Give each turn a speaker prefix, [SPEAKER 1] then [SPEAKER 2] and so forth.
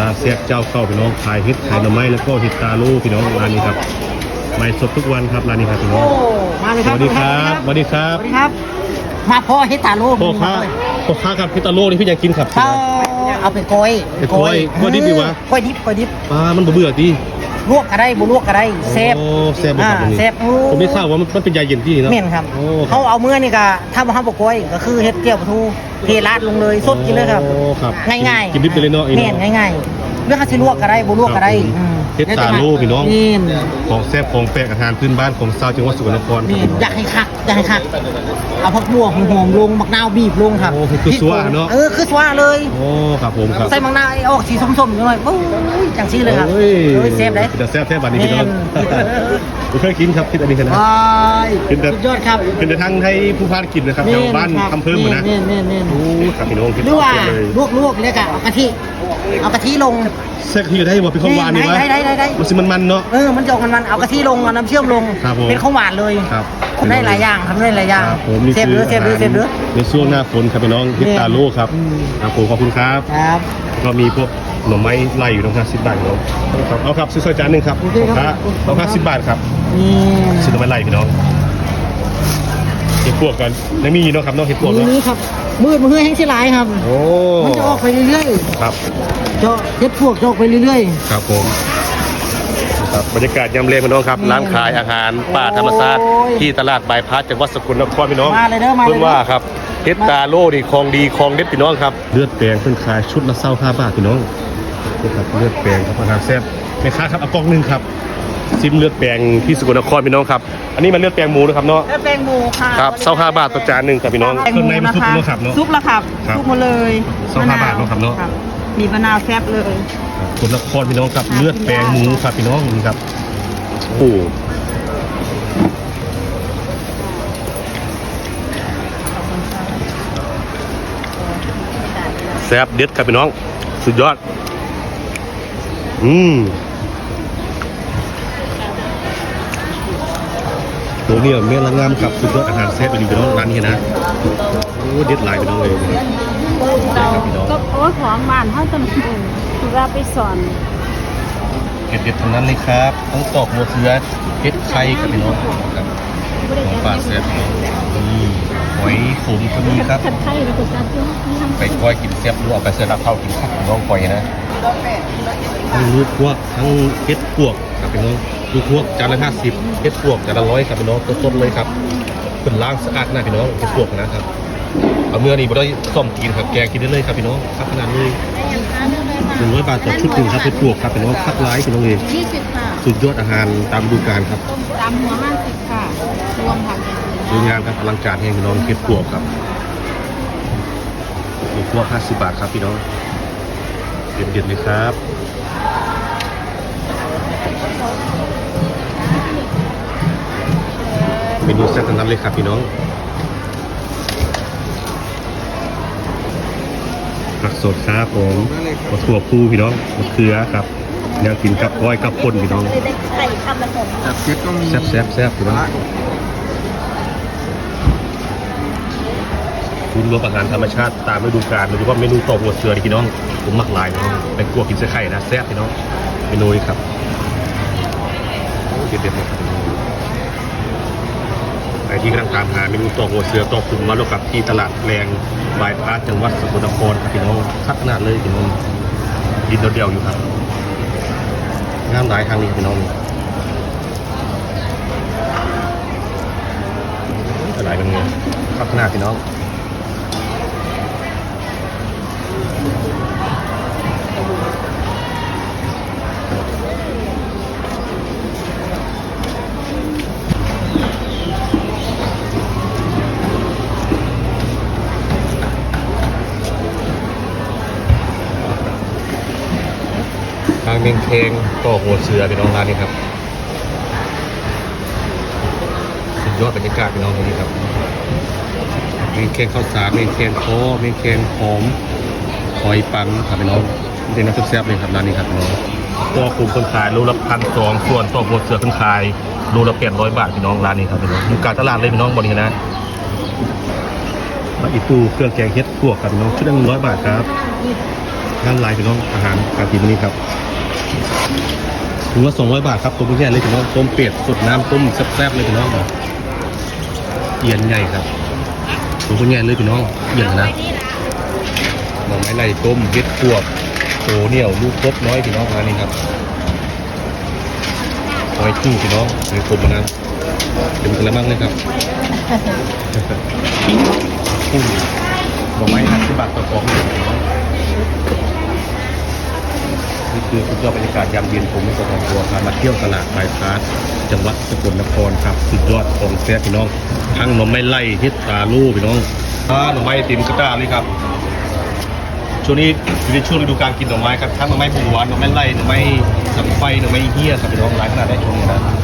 [SPEAKER 1] ร้านเสียเจ้าเข้าพี่น้องขายเฮ็ดขายหน่อไม้แล้วก็เฮ็ดตาลูพี่น้องร้านนี้ครับไม่สดทุกวันครับร้านนี้ครับพี่น้อง
[SPEAKER 2] โอ้มาเลย
[SPEAKER 1] ส
[SPEAKER 2] ครับ
[SPEAKER 1] วัสดีครับสวัสดีครับ
[SPEAKER 2] สวัสดีครับ มาพ่อเฮดตาโล
[SPEAKER 1] พ่อค้าพ่อค้าครับเฮ็ดตาลูนี่พี่ยังกินครับ
[SPEAKER 2] เขาเอาไปโกย
[SPEAKER 1] ไปโกยโกยดิบดีวะ
[SPEAKER 2] โกยดิบโกยดิบ
[SPEAKER 1] ปลามันบ่เบื่อดี
[SPEAKER 2] ลวกก็ได้บ่ลวกก็ได้เซฟ
[SPEAKER 1] โอ้แซ่บบ่
[SPEAKER 2] อ่า
[SPEAKER 1] ครับอันนี้
[SPEAKER 2] เซฟโอ้
[SPEAKER 1] ผมได้ข่าวว่ามันมันเป็นยาเย็นที่เนาะ
[SPEAKER 2] เม่นครับ
[SPEAKER 1] โอ้ครั
[SPEAKER 2] เขา
[SPEAKER 1] บ
[SPEAKER 2] เอาเมื่อนี่ก็ถ้าบ่ห้ามบ่โกยก็คือเฮ็ดเจียวปลาทู เทราดลงเลยสดกินเลยครับ
[SPEAKER 1] โอ้ครับ
[SPEAKER 2] ง่ายๆ
[SPEAKER 1] กินดิบไปเลยเนาะอี
[SPEAKER 2] เม่นง่ายๆ เรื่องเขาสิลวกก็ได้บ่ลวกก็ได้
[SPEAKER 1] ครับผม
[SPEAKER 2] อืม
[SPEAKER 1] เฮ็ดตาโลพี่น้อง
[SPEAKER 2] เม่น
[SPEAKER 1] ของแซ่บของแปลกอาหารพื้นบ้านของชาวจังหวัดสกลนครครับ
[SPEAKER 2] นี่
[SPEAKER 1] พี่น้อง
[SPEAKER 2] อยากให้คักอยากให้คักเอาผักบัวหอมๆลงมะนาวบีบลงครับ
[SPEAKER 1] โอ้คือสวาเนอะ
[SPEAKER 2] เออคือสว่าเลย
[SPEAKER 1] โอ้ครับผมครับ
[SPEAKER 2] ใส่มะนาวไอ้ออกสีส้มๆหน่อยโอ้ยจังซี่เลยครับ
[SPEAKER 1] โอ้ย
[SPEAKER 2] เฮ้ยเซฟเลย
[SPEAKER 1] จะแซ่บแซ่บบัดนี้พี่น้อง
[SPEAKER 2] แม่น
[SPEAKER 1] ผมเคยกินครับคิดอันนี้กันนะ
[SPEAKER 2] ว้าย
[SPEAKER 1] เป็นแบบ
[SPEAKER 2] สุดยอดครับ
[SPEAKER 1] เป็นแต่ทั้งให้ผู้พานกินนะครับแถวบ้านทำเพิ่มหมดนะ
[SPEAKER 2] เน่นเน่นเน่น
[SPEAKER 1] โอ้ครับพี่น้องคิด
[SPEAKER 2] หรือว่า
[SPEAKER 1] เเลย
[SPEAKER 2] ลวกลวกๆเลยกะเอากะทิเอากะทิลง
[SPEAKER 1] แซ่บที่ได้ว่าเป็นข้าวหวานนี่วะ
[SPEAKER 2] ได้ได้ได้ได้
[SPEAKER 1] มันสิมันมันๆเนาะ
[SPEAKER 2] เออ มันจะออกมันๆเอากะทิลงเอาน้ำเชื่อมลง
[SPEAKER 1] ครับผม
[SPEAKER 2] เป็นข้าวหวานเลย
[SPEAKER 1] ครับ
[SPEAKER 2] ทำได้หลายอย่างทำได้หลายอย่าง
[SPEAKER 1] ครับผมนี่
[SPEAKER 2] เซฟ
[SPEAKER 1] คือ
[SPEAKER 2] เรือเซฟเรือเซฟเรือ
[SPEAKER 1] ในช่วงหน้าฝนครับพี่น้องฮิตตาโลครับ
[SPEAKER 2] อืม
[SPEAKER 1] ครับผมขอบคุณครับ
[SPEAKER 2] ครับ
[SPEAKER 1] ก็มีพวกหน่อไม้ไล่อยู่ตรงห้าสิบบาทพี่น้องครับเอาครับซื้อซอยจานหนึ่งครับ
[SPEAKER 2] โอเคครับ
[SPEAKER 1] เอาห้าสิบบาทครับ
[SPEAKER 2] นี่
[SPEAKER 1] ซื้อหน่อไม้ไล่พี่น้องเห็ดพวกกันไม่มีเนาะครับเนาะเห็ดพวก
[SPEAKER 2] นี่
[SPEAKER 1] เนาะ
[SPEAKER 2] นี่ครับมืดมือแห้งสิหลายครับ
[SPEAKER 1] โอ้
[SPEAKER 2] มันจะออก ไปเรื่อย
[SPEAKER 1] ครับ
[SPEAKER 2] ๆเจาะเฮ็ดพวกจะออกไปเรื่อย
[SPEAKER 1] ครับผมครับบรรยากาศยามเล่พี่น้องครับ
[SPEAKER 2] อืม
[SPEAKER 1] ร้านขายอาหารป่าธรรมชาติ
[SPEAKER 2] โอ้ย
[SPEAKER 1] ที่ตลาดบายพาสจังหวัดสกลนครพี่น้อง
[SPEAKER 2] มาเลยเด้อมาเลยเด้อ
[SPEAKER 1] เพิ่งว่าครับเฮ็ดตาโลนี่ของดีของเด็ดพี่น้องครับเลือดแปลงเพิ่นขายชุดละเศร้าห้าบาทพี่น้องนี่ครับเลือดแปลงครับอาหารแซ่บแม่ค้าครับเอากล่องหนึงครับ ซิมเลือดแปลงที่สกลนครพี่น้องครับ อันนี้มันเลือดแปลงหมูนะครับเนาะ
[SPEAKER 2] ๆแล้วแตงโมค่ะ
[SPEAKER 1] ครับเศร้าห้าบาทต่อจานหนึ่งครับพี่น้องเครื่องในมันซุปเนาะครับเนาะ
[SPEAKER 3] ซุปละครับ
[SPEAKER 1] ครับ
[SPEAKER 3] ซุปหมดเลย
[SPEAKER 1] สองห้าบาทเนอะครับเนอะ
[SPEAKER 3] มีมะนาวแซ่บเลย
[SPEAKER 1] สกลนครพี่น้องครับ เลือดแปลงหมูครับพี่น้องนี่ครับโอ้แซ่บเด็ดครับพี่น้อง สุดยอด อืม ตัวนี้เมลงามครับสุดยอดอาหารแซ่บอีกพี่น้องร้านนี้นะโอ้เด็ดหลายพี่น้องเลยนะครับพี่น้อง
[SPEAKER 3] ก็โอ้ของบ้านเฮาตำอืมคือว่าไปสอน
[SPEAKER 1] เห็ดเด็ดทั้งนั้นเลยครับทั้งตอกหมดเสือเห็ดไข่กับพี่น้องครับของป่าแซ่บนี่หอยขมก็มีครับ
[SPEAKER 3] คัดไข่แล้วก็จัดอยู่ที่ทำ
[SPEAKER 1] ไปก้อยกินแซ่บรู้เอาไปเสือรับเข้ากินข้าวน้องก้อยนะทั้งลูกพวกทั้งเห็ดพวกครับพี่น้อง ลูกพวกจานละห้าสิบเห็ดพวกจานละร้อยครับพี่น้องสดๆเลยครับเป็นล้างสะอาดนะพี่น้องเห็ดพวกนะครับเอาเมื่อนี้บ่ได้ซ่อมกินครับแกงกินได้เลยครับพี่น้องครับขนาดนี้หนึ่งร้อยบาทต่อชุดหนึ่งครับเห็ดพวกครับพี่น้องคักร้ายพี่น้องเอง
[SPEAKER 3] ยี่สิบค่ะ
[SPEAKER 1] สุดยอดอาหารตามฤดูกาลครับ
[SPEAKER 3] ต้มตำหัวห้าสิบค่ะรวมผักอย่างอื่น
[SPEAKER 1] สวยงามครับอลังการแห่งพี่น้องเก็บปวกครับมีพวก50 บาทครับพี่น้องเด็ดๆเลยครับ เมนูแซ่บทั้งนั้นเลยครับพี่น้องผักสดครับผมมะถั่วพูพี่น้องมะเขือครับแนวกินกับก้อยกับป่นพี่น้อง
[SPEAKER 2] ได้ไข่ทำละผม
[SPEAKER 4] แบบเซ็ตก็มี
[SPEAKER 1] แซ่บแซ่บแซ่บพี่น้องคุณรวมอาหารธรรมชาติตามฤดูกาลโดยเฉพาะเมนูต่อหัวเสือนี่พี่น้องผมมักหลายพี่น้องเป็นกลัวกินเสื้อไข่นะแซ่บพี่น้องเมนูนี้ครับเด็ดๆเลยครับ รที่กำลังตามหาเมนูตัวหัวเสือตัวคุณมาลกับที่ตลาดแรงบายพาสจังหวัดสกลนครครับพี่น้องคักขนาดเลยพี่น้องกินเดียวอยู่ครับงามหลายทางนี้พี่น้องอะไรเป็นไงข้าวหน้าพี่น้อง เมงเคงต่อหัวเสือพี่น้องร้านนี้ครับสุดยอดบรรยากาศพี่น้องตรงนี้ครับมีแกงข้าวสารมีแกงโคมีแกงหอมหอยปังครับพี่น้องเป็นน้ำซุปแซ่บเลยครับร้านนี้ครับพี่น้องตัวคุมคนขายรูละพันสองส่วนตัวหัวเสือคนขายรูละแปดร้อยบาทพี่น้องร้านนี้ครับพี่น้องอยู่กลางตลาดเลยพี่น้องบริเวณนะมาอีตูเครื่องแกงเฮ็ดพวกครับพี่น้องชุดละหนึ่งร้อยบาทครับงานลายพี่น้องอาหารการกินนนี้ครับ ถุงละ200บาทครับตัวผู้ใหญ่เลยพี่น้องต้มเป็ดสดน้ำต้มแซ่บๆเลยพี่น้องเอียนใหญ่ครับตัวผู้ใหญ่เลยพี่น้องเอียนนะหน่อไม้ไล่ต้มเห็ดพวกโตเหนียวลูกกบน้อยพี่น้องมานี่ครับหอยจู้พี่น้องมีคมมานะเต็มกระมังเลยครับกุ้งหน่อไม้ห้าสิบบาทต่อฟองเลยพี่ นี่คือสุดยอดบรรยากาศยามเย็นผมมีครอบครัวพามาเที่ยวตลาดบายพาสจังหวัดสกลนครครับ สุดยอดของแซ่พี่น้อง ทั้งหน่อไม้ไล่ฮิตตาลูพี่น้องอ่าหน่อไม้ติมกระต้าเลยครับช่วงนี้อยู่ในช่วงฤดูการกินหน่อไม้ครับทั้งหน่อไม้บัวหน่อไม้ไล่หน่อไม้สังไฟหน่อไม้เหี้ยครับพี่น้องหลายขนาดได้ชมกันนะ